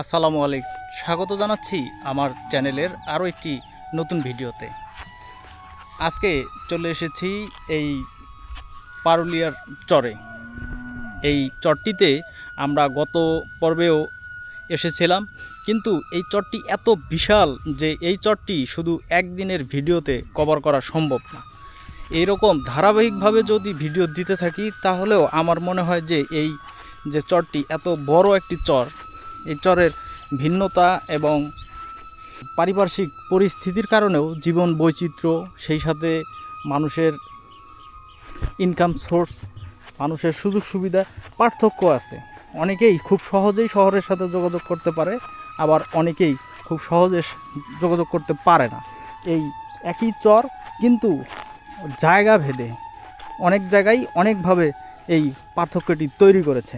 আসসালামু আলাইকুম। স্বাগত জানাচ্ছি আমার চ্যানেলের আরও একটি নতুন ভিডিওতে। আজকে চলে এসেছি এই পারুলিয়ার চরে। এই চরটিতে আমরা গত পর্বেও এসেছিলাম, কিন্তু এই চরটি এত বিশাল যে এই চরটি শুধু একদিনের ভিডিওতে কভার করা সম্ভব না। এইরকম ধারাবাহিকভাবে যদি ভিডিও দিতে থাকি, তাহলেও আমার মনে হয় যে এই যে চরটি এত বড় একটি চর এই চরের ভিন্নতা এবং পারিপার্শ্বিক পরিস্থিতির কারণেও জীবন বৈচিত্র্য, সেই সাথে মানুষের ইনকাম সোর্স মানুষের সুযোগ সুবিধা পার্থক্য আছে। অনেকেই খুব সহজেই শহরের সাথে যোগাযোগ করতে পারে, আবার অনেকেই খুব সহজে যোগাযোগ করতে পারে না। এই একই চর কিন্তু জায়গা ভেদে অনেক জায়গায় অনেকভাবে এই পার্থক্যটি তৈরি করেছে।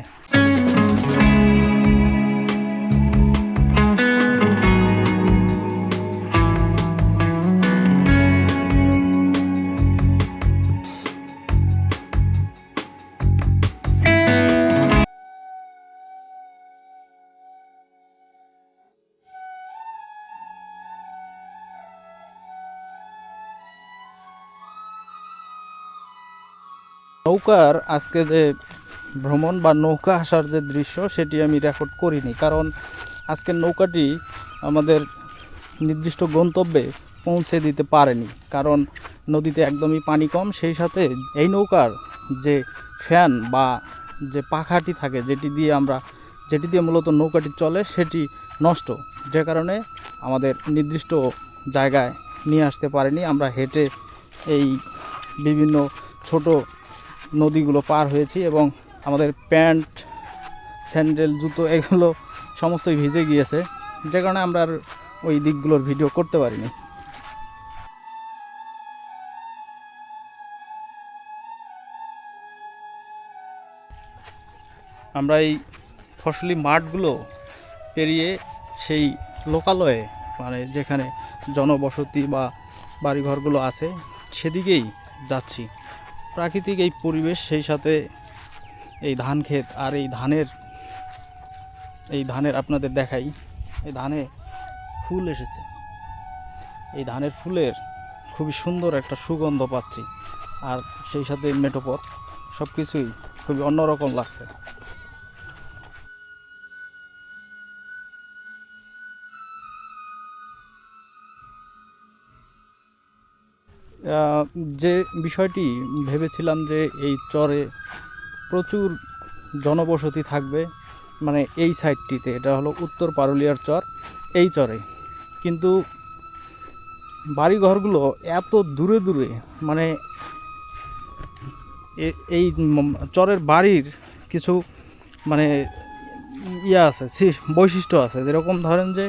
নৌকার আজকে যে ভ্রমণ বা নৌকা আসার যে দৃশ্য, সেটি আমি রেকর্ড করিনি। কারণ আজকের নৌকাটি আমাদের নির্দিষ্ট গন্তব্যে পৌঁছে দিতে পারেনি। কারণ নদীতে একদমই পানি কম। সেই সাথে এই নৌকার যে ফ্যান বা যে পাখাটি থাকে, যেটি দিয়ে আমরা, যেটি দিয়ে মূলত নৌকাটি চলে, সেটি নষ্ট। যে কারণে আমাদের নির্দিষ্ট জায়গায় নিয়ে আসতে পারেনি। আমরা হেঁটে এই বিভিন্ন ছোট নদীগুলো পার হয়েছি এবং আমাদের প্যান্ট, স্যান্ডেল, জুতো এগুলো সমস্তই ভিজে গিয়েছে। যে কারণে আমরা আর ওই দিকগুলোর ভিডিও করতে পারিনি। আমরা এই ফসলি মাঠগুলো পেরিয়ে সেই লোকালয়ে মানে যেখানে জনবসতি বা বাড়িঘরগুলো আছে, সেদিকেই যাচ্ছি। প্রাকৃতিক এই পরিবেশ, সেই সাথে এই ধান ক্ষেত আর এই ধানের এই ধানের আপনাদের দেখাই, এই ধানে ফুল এসেছে। এই ধানের ফুলের খুবই সুন্দর একটা সুগন্ধ পাচ্ছি, আর সেই সাথে মেটোপথ সব কিছুই খুবই অন্যরকম লাগছে। যে বিষয়টি ভেবেছিলাম যে এই চরে প্রচুর জনবসতি থাকবে মানে এই সাইডটিতে এটা হলো উত্তর পারুলিয়ার চর, এই চরে। কিন্তু বাড়িঘরগুলো এত দূরে দূরে মানে এই চরের বাড়ির কিছু মানে ইয়ে আছে বৈশিষ্ট্য আছে। যেরকম ধরেন যে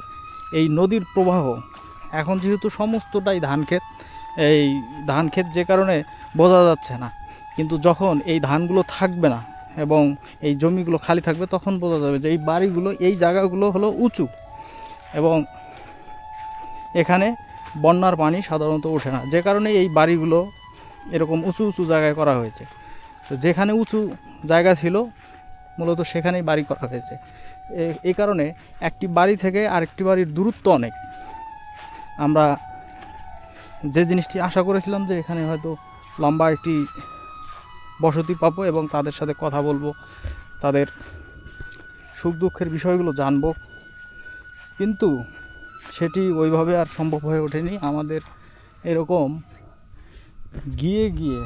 এই নদীর প্রবাহ, এখন যেহেতু সমস্তটাই ধান ক্ষেত এই ধান ক্ষেত যে কারণে বোঝা যাচ্ছে না। কিন্তু যখন এই ধানগুলো থাকবে না এবং এই জমিগুলো খালি থাকবে, তখন বোঝা যাবে যে এই বাড়িগুলো, এই জায়গাগুলো হলো উঁচু এবং এখানে বন্যার পানি সাধারণত ওঠে না। যে কারণে এই বাড়িগুলো এরকম উঁচু উঁচু জায়গায় করা হয়েছে। তো যেখানে উঁচু জায়গা ছিল, মূলত সেখানেই বাড়ি করা হয়েছে। এই কারণে একটি বাড়ি থেকে আরেকটি বাড়ির দূরত্ব অনেক। আমরা যে জিনিসটি আশা করেছিলাম যে এখানে হয়তো লম্বা একটি বসতি পাবো এবং তাদের সাথে কথা বলব, তাদের সুখ দুঃখের বিষয়গুলো জানব। কিন্তু সেটি ওইভাবে আর সম্ভব হয়ে ওঠেনি। আমাদের এরকম গিয়ে গিয়ে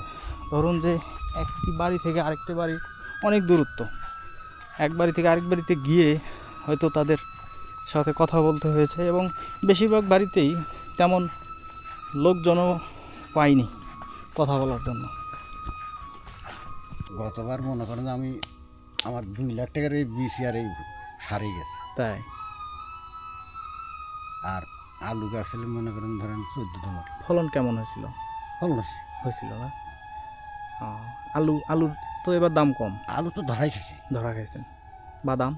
ধরুন যে একটি বাড়ি থেকে আরেকটি বাড়ি অনেক দূরত্ব। এক বাড়ি থেকে আরেক বাড়িতে গিয়ে হয়তো তাদের সাথে কথা বলতে হয়েছে এবং বেশিরভাগ বাড়িতেই তেমন লোকজনও পাইনি কথা বলার জন্য। গতবার মনে করেন যে আমি আমার দুই লাখ টাকার এই বিসি আর এই সারে গেছে। তাই? আর আলু গাছলে মনে করেন ধরেন চোদ্দ তোমার ফলন কেমন হয়েছিল? ফল হচ্ছে হয়েছিল না? আলু আলুর তো এবার দাম কম। আলু তো ধরাই খেয়েছি ধরা খাইছেন। বাদাম?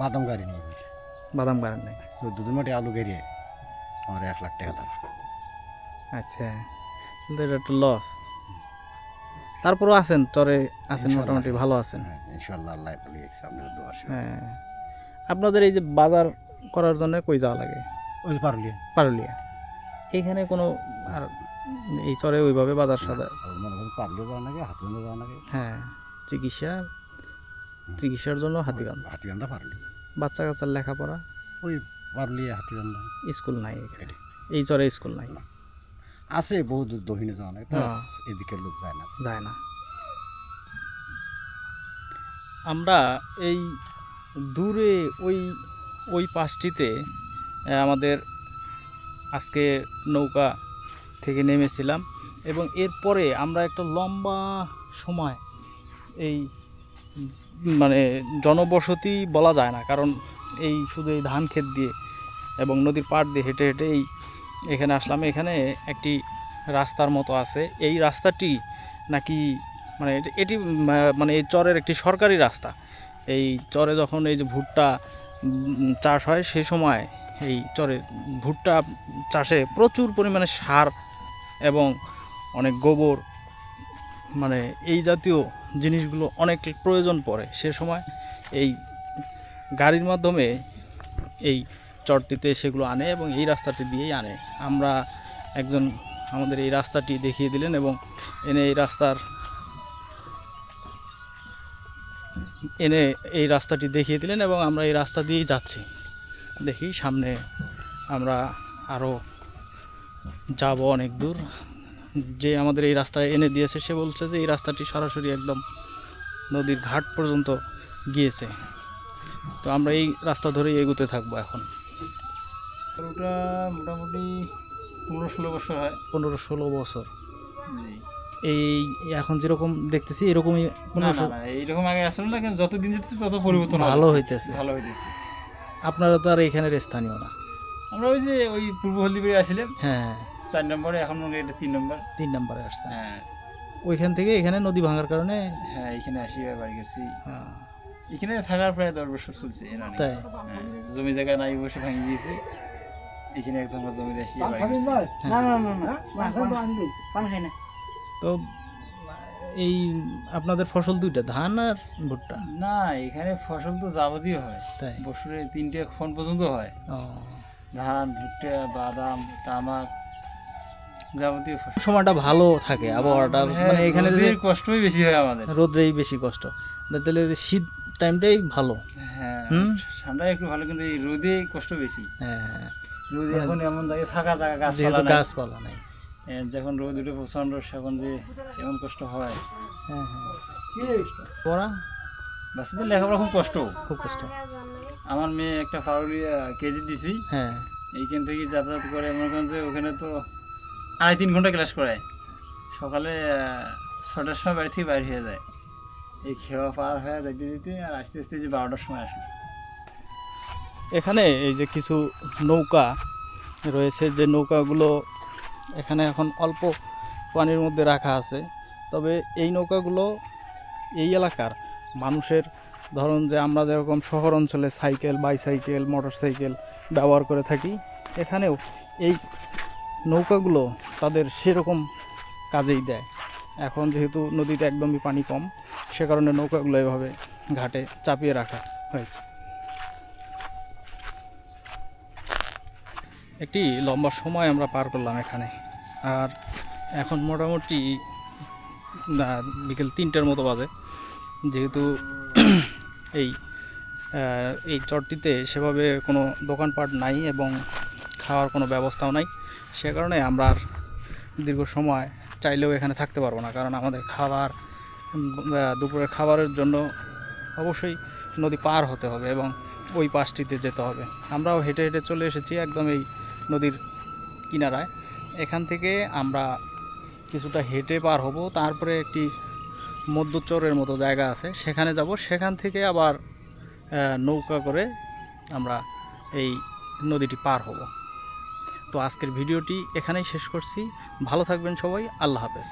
বাদাম গাড়ি নেই বাদাম গাড়েন নেই। চোদ্দ দিন মাটি আলু গাড়ি আমার এক লাখ টাকা দাম। আচ্ছা কিন্তু এটা একটু লস তারপরও আছেন চরে আছেন মোটামুটি ভালো আছেন। হ্যাঁ ইনশাল্লাহ আল্লাহ ভালো গেছে আপনার দোয়ার হ্যাঁ। আপনাদের এই যে বাজার করার জন্য কই যাওয়া লাগে? ওই পারলি পারুলিয়া। এখানে কোনো আর এই চরে ওইভাবে বাজার মনে করেন পারলেও যাওয়া লাগে হাতিগান্ধা যাওয়া লাগে। হ্যাঁ চিকিৎসা চিকিৎসার জন্য হাতিগান হাতিগান্ধা পারলি। বাচ্চা কাচ্চার লেখাপড়া? ওই পারলি হাতিগান্ধা। স্কুল নাই এই চরে স্কুল নাই। আছে বহু দূর দক্ষিণে যাওয়া তা হ্যাঁ। এদিকের লোক যায় না যায় না আমরা এই দূরে ওই ওই পাশটিতে আমাদের আজকে নৌকা থেকে নেমেছিলাম এবং এরপরে আমরা একটা লম্বা সময় এই মানে জনবসতি বলা যায় না কারণ এই শুধু এই ধান ক্ষেত দিয়ে এবং নদীর পাড় দিয়ে হেঁটে হেঁটে এই এখানে আসলাম। এখানে একটি রাস্তার মতো আছে। এই রাস্তাটি নাকি মানে এটি- মানে এই চরের একটি সরকারি রাস্তা। এই চরে যখন এই যে ভুট্টা চাষ হয়, সে সময় এই চরে ভুট্টা চাষে প্রচুর পরিমাণে সার এবং অনেক গোবর মানে এই জাতীয় জিনিসগুলো অনেক প্রয়োজন পড়ে সে সময়। এই গাড়ির মাধ্যমে এই চরটিতে সেগুলো আনে এবং এই রাস্তাটি দিয়েই আনে। আমরা একজন আমাদের এই রাস্তাটি দেখিয়ে দিলেন এবং এনে এই রাস্তার এনে এই রাস্তাটি দেখিয়ে দিলেন এবং আমরা এই রাস্তা দিয়েই যাচ্ছি। দেখি সামনে আমরা আরও যাব অনেক দূর। যে আমাদের এই রাস্তায় এনে দিয়েছে, সে বলছে যে এই রাস্তাটি সরাসরি একদম নদীর ঘাট পর্যন্ত গিয়েছে। তো আমরা এই রাস্তা ধরেই এগোতে থাকব এখন। ওটা মোটামুটি পনেরো ষোলো বছর হয়। পনেরো ষোলো বছর। এই এখন যেরকম দেখতেছি এরকমই না পনেরো না না এইরকম আগে আসলে না কিন্তু যত দিন যেতেছে তত পরিবর্তন ভালো হইতেছে। ভালো হইতেছে। আপনারা তো আর এখানের স্থানীয় না। আমরা ওই যে ওই পূর্ব হলদিবাড়ি আসছিলাম। হ্যাঁ। চার নম্বরে এখন এটা তিন নম্বর। তিন নম্বরে আসছে হ্যাঁ। ওইখান থেকে এখানে নদী ভাঙার কারণে হ্যাঁ এখানে আসি বাড়ি গেছি। হ্যাঁ, এখানে থাকার প্রায় দশ বছর চলছে তাই? হ্যাঁ, জমি জায়গা নাই বসে ভাঙিয়ে গিয়েছে এখানে একজন জমি বাড়ি গেছি। তো এই আপনাদের ফসল দুইটা ধান আর ভুট্টা? না এখানে ফসল তো যাবতীয় হয়। বছরে তিনটে খন পর্যন্ত হয়। ধান ভুট্টা বাদাম তামাক যাবতীয় ফসল। সময়টা ভালো থাকে আবহাওয়াটা হ্যাঁ, মানে এখানে কষ্টই বেশি হয় আমাদের। রোদ্রেই বেশি কষ্ট। তাহলে শীত টাইমটাই ভালো। হ্যাঁ হুম? ঠান্ডা একটু ভালো কিন্তু এই রোদে কষ্ট বেশি। হ্যাঁ হ্যাঁ। রোদে এখন এমন জায়গায় ফাঁকা জায়গা গাছপালা গাছপালা নাই যখন রোদ উঠে সেখন যে এমন কষ্ট হয়। হ্যাঁ হ্যাঁ। পড়া? বাচ্চাদের লেখাপড়া খুব কষ্ট। খুব কষ্ট। আমার মেয়ে একটা পাউলিয়া কেজি দিছি। হ্যাঁ। এইখান থেকে যাতায়াত করে মনে করেন যে ওখানে তো আড়াই তিন ঘণ্টা ক্লাস করায়। সকালে ছটার সময় বাড়ি থেকে বাইরে হয়ে যায়। এই খেওয়া পার হয়ে যেতে যেতে আর আস্তে আস্তে যে বারোটার সময় আসলো। এখানে এই যে কিছু নৌকা রয়েছে, যে নৌকাগুলো এখানে এখন অল্প পানির মধ্যে রাখা আছে। তবে এই নৌকাগুলো এই এলাকার মানুষের, ধরুন যে আমরা যেরকম শহর অঞ্চলে সাইকেল, বাইসাইকেল মোটর সাইকেল ব্যবহার করে থাকি, এখানেও এই নৌকাগুলো তাদের সেরকম কাজেই দেয়। এখন যেহেতু নদীতে একদমই পানি কম, সে কারণে নৌকাগুলো এভাবে ঘাটে চাপিয়ে রাখা হয়েছে। একটি লম্বা সময় আমরা পার করলাম এখানে। আর এখন মোটামুটি বিকেল তিনটার মতো বাজে। যেহেতু এই এই চটটিতে সেভাবে কোনো দোকানপাট নাই এবং খাওয়ার কোনো ব্যবস্থাও নাই। সে কারণে আমরা আর দীর্ঘ সময় চাইলেও এখানে থাকতে পারব না। কারণ আমাদের খাবার দুপুরের খাবারের জন্য অবশ্যই নদী পার হতে হবে এবং ওই পাশটিতে যেতে হবে। আমরাও হেঁটে হেঁটে চলে এসেছি একদম এই নদীর কিনারায়। এখান থেকে আমরা কিছুটা হেঁটে পার হব। তারপরে একটি মধ্যচরের মতো জায়গা আছে। সেখানে যাব। সেখান থেকে আবার নৌকা করে আমরা এই নদীটি পার হব। তো আজকের ভিডিওটি এখানেই শেষ করছি। ভালো থাকবেন সবাই। আল্লাহ হাফেজ।